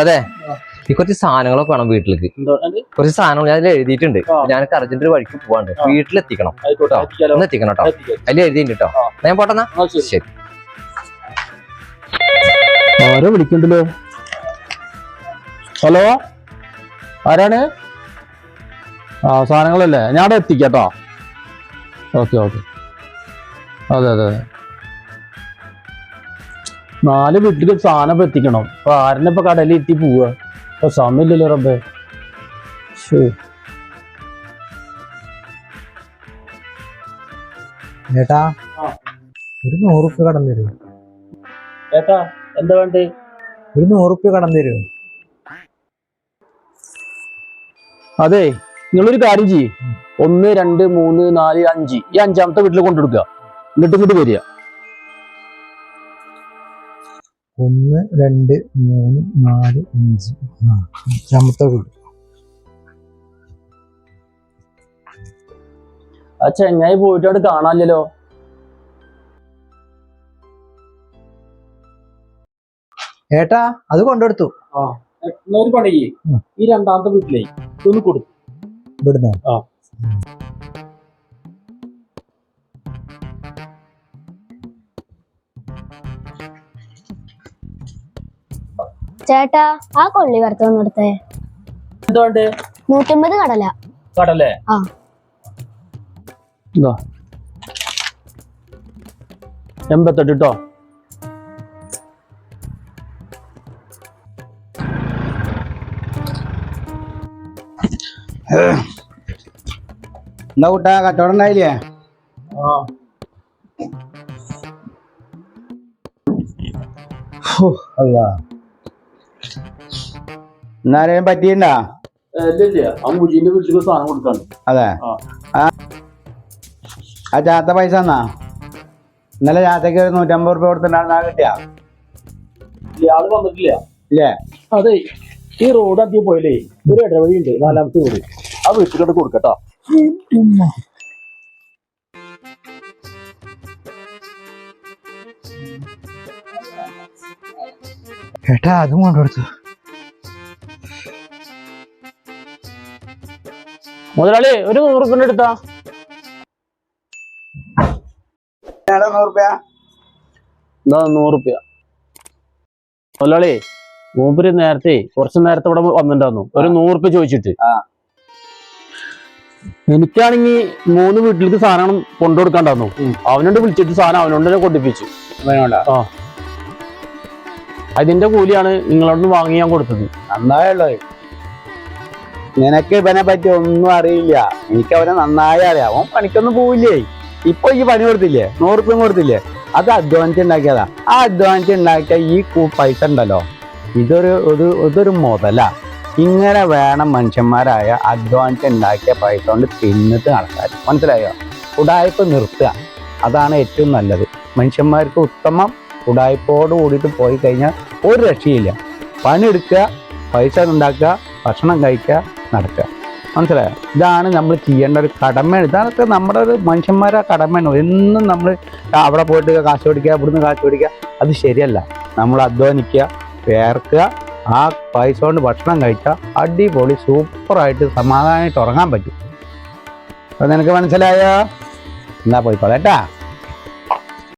അതെ ഈ കുറച്ച് സാധനങ്ങളൊക്കെ വേണം വീട്ടിലേക്ക്. കുറച്ച് സാധനങ്ങൾ ഞാൻ എഴുതിയിട്ടുണ്ട്. ഞാൻ അർജന്റ് ഒരു വഴിക്ക് പോവാണ്ട്. വീട്ടിലെത്തിക്കണം കേട്ടോ. ഒന്ന് എത്തിക്കണം കേട്ടോ എത്തിക്കാം. അതിൽ എഴുതിയിട്ടുണ്ട് കേട്ടോ ഞാൻ പോട്ടെന്നാ ശരി. ശരി. ആരോ വിളിക്കണ്ടല്ലോ ഹലോ? ആരാണ്? ആ സാധനങ്ങളല്ലേ? ഞാൻ അവിടെ എത്തിക്കാട്ടോ ഓക്കെ ഓക്കെ. അതെ അതെ അതെ. നാല് വീട്ടിൽ സാധനം ഇപ്പൊ എത്തിക്കണം. അപ്പൊ ആരെന്നിപ്പോ ഇപ്പൊ കടലിൽ എത്തി പോവുക ഇപ്പൊ സമയമില്ലല്ലോ റബ്ബേ. ഏട്ടാ. ഒരു നൂറുപ്യ കടം തരുമോ ഏട്ടാ എന്താ വേണ്ടേ? ഒരു നൂറുപ്യ കടം തരുമോ അതെ നിങ്ങളൊരു കാര്യം ചെയ്യ്. ഒന്ന് രണ്ട് മൂന്ന് നാല് അഞ്ച്. ഈ അഞ്ചാമത്തെ വീട്ടിൽ കൊണ്ടുകൊടുക്കുക. എന്നിട്ട് ഇങ്ങോട്ട് വരിക. ഒന്ന് രണ്ട് മൂന്ന് നാല് അഞ്ച്. അഞ്ചാമത്തെ വീട്. ആ ചെങ്ങായി പോയിട്ട് അവിടെ കാണാനില്ലല്ലോ? ഏട്ടാ അത് കൊണ്ടെടുത്തു ഒരു പണി. ഈ രണ്ടാമത്തെ വീട്ടിലേക്ക് ഒന്ന് കൊടുക്കും. ഇവിടുന്ന്. ആ. ചേട്ടാ ആ കൊള്ളി വറുത്ത് വന്നെടുത്തേ എന്താ വേണ്ടേ നൂറ്റമ്പത് കടല. കടലേ? ആ. ഇതാ. എൺപത്തെട്ട് കേട്ടോ എന്താ കൂട്ടാ കച്ചവടം ഉണ്ടായില്ലേ? ആ. എന്നാലും പറ്റിയിട്ടുണ്ടാ വീട്ടിലേക്ക് സാധനം കൊടുക്കാണ്. അതെ. ആ. ചാത്ത പൈസ എന്നാ ഇന്നലെ ചാത്തക്ക് ഒരു നൂറ്റമ്പത് റുപ്യ കൊടുത്തിട്ടാണ് ആ കിട്ടിയാ? ഇയാൾ വന്നിട്ടില്ല. ഇല്ലേ? അതെ ഈ റോഡ് അധികം പോയില്ലേ ഒരു ഇടവഴി ഉണ്ട് നാലാമത്തെ വീട്. ആ വീട്ടിലോട്ട് കൊടുക്കട്ടോ. ഏട്ടാ അതും കൊണ്ടെടുത്തു മുതലാളി ഒരു നൂറ് റുപ്യ എടുത്താ. നൂറ് റുപ്യ എന്താ നൂറ് റുപ്യ മുതലാളി മൂപ്പര് നേരത്തെ കുറച്ച് നേരത്തെ ഇവിടെ വന്നിട്ടുണ്ടായിരുന്നു. ഒരു നൂറ് റുപ്യ ചോദിച്ചിട്ട്. എനിക്കാണെങ്കി മൂന്ന് വീട്ടിലേക്ക് സാധനം കൊണ്ടുകൊടുക്കാണ്ടായിരുന്നു. ഉം. അവനോട് വിളിച്ചിട്ട് സാധനം അവനോട് തന്നെ കൊണ്ടിപ്പിച്ചു അതിന്റെ കൂലിയാണ് നിങ്ങളോട് വാങ്ങി ഞാൻ കൊടുത്തത്. നന്നായുള്ളത് നിനക്ക് ഇവനെ പറ്റി ഒന്നും അറിയില്ല. എനിക്ക് അവനെ നന്നായി അറിയാം. അവൻ പണിക്കൊന്നും പോവില്ലേ? ഇപ്പൊ ഈ പണി കൊടുത്തില്ലേ? നൂറുപ്യം കൊടുത്തില്ലേ? അത് അധ്വാനിച്ച് ഉണ്ടാക്കിയതാ. ആ അധ്വാനിച്ച് ഉണ്ടാക്കിയ ഈ പൈസ ഉണ്ടല്ലോ. ഇതൊരു ഒരു ഇതൊരു മുതല. ഇങ്ങനെ വേണം മനുഷ്യന്മാരായ അധ്വാനിച്ച് ഉണ്ടാക്കിയ പൈസ കൊണ്ട് തിന്നിട്ട് നടക്കാൻ. മനസ്സിലായോ? ഉടായ്പ നിർത്തുക. അതാണ് ഏറ്റവും നല്ലത്. മനുഷ്യന്മാർക്ക് ഉത്തമം ഉടായ്പോട് കൂടിയിട്ട് പോയി കഴിഞ്ഞാൽ ഒരു രക്ഷയില്ല. പണിയെടുക്കുക പൈസ ഉണ്ടാക്കുക ഭക്ഷണം കഴിക്കുക നടക്കുക മനസ്സിലായോ? ഇതാണ് നമ്മൾ ചെയ്യേണ്ട ഒരു കടമയാണ്. ഇതൊക്കെ നമ്മുടെ ഒരു മനുഷ്യന്മാരെ കടമയാണ്. എന്നും നമ്മൾ അവിടെ പോയിട്ട് കാശ് പിടിക്കുക ഇവിടുന്ന് കാശ് പിടിക്കുക അത് ശരിയല്ല. നമ്മൾ അധ്വാനിക്കുക വേർക്കുക ആ പൈസ കൊണ്ട് ഭക്ഷണം കഴിക്കുക അടിപൊളി സൂപ്പറായിട്ട് സമാധാനമായിട്ട് ഉറങ്ങാൻ പറ്റും. അപ്പം നിനക്ക് മനസ്സിലായോ? എന്നാ പോയിക്കോളാം കേട്ടാ.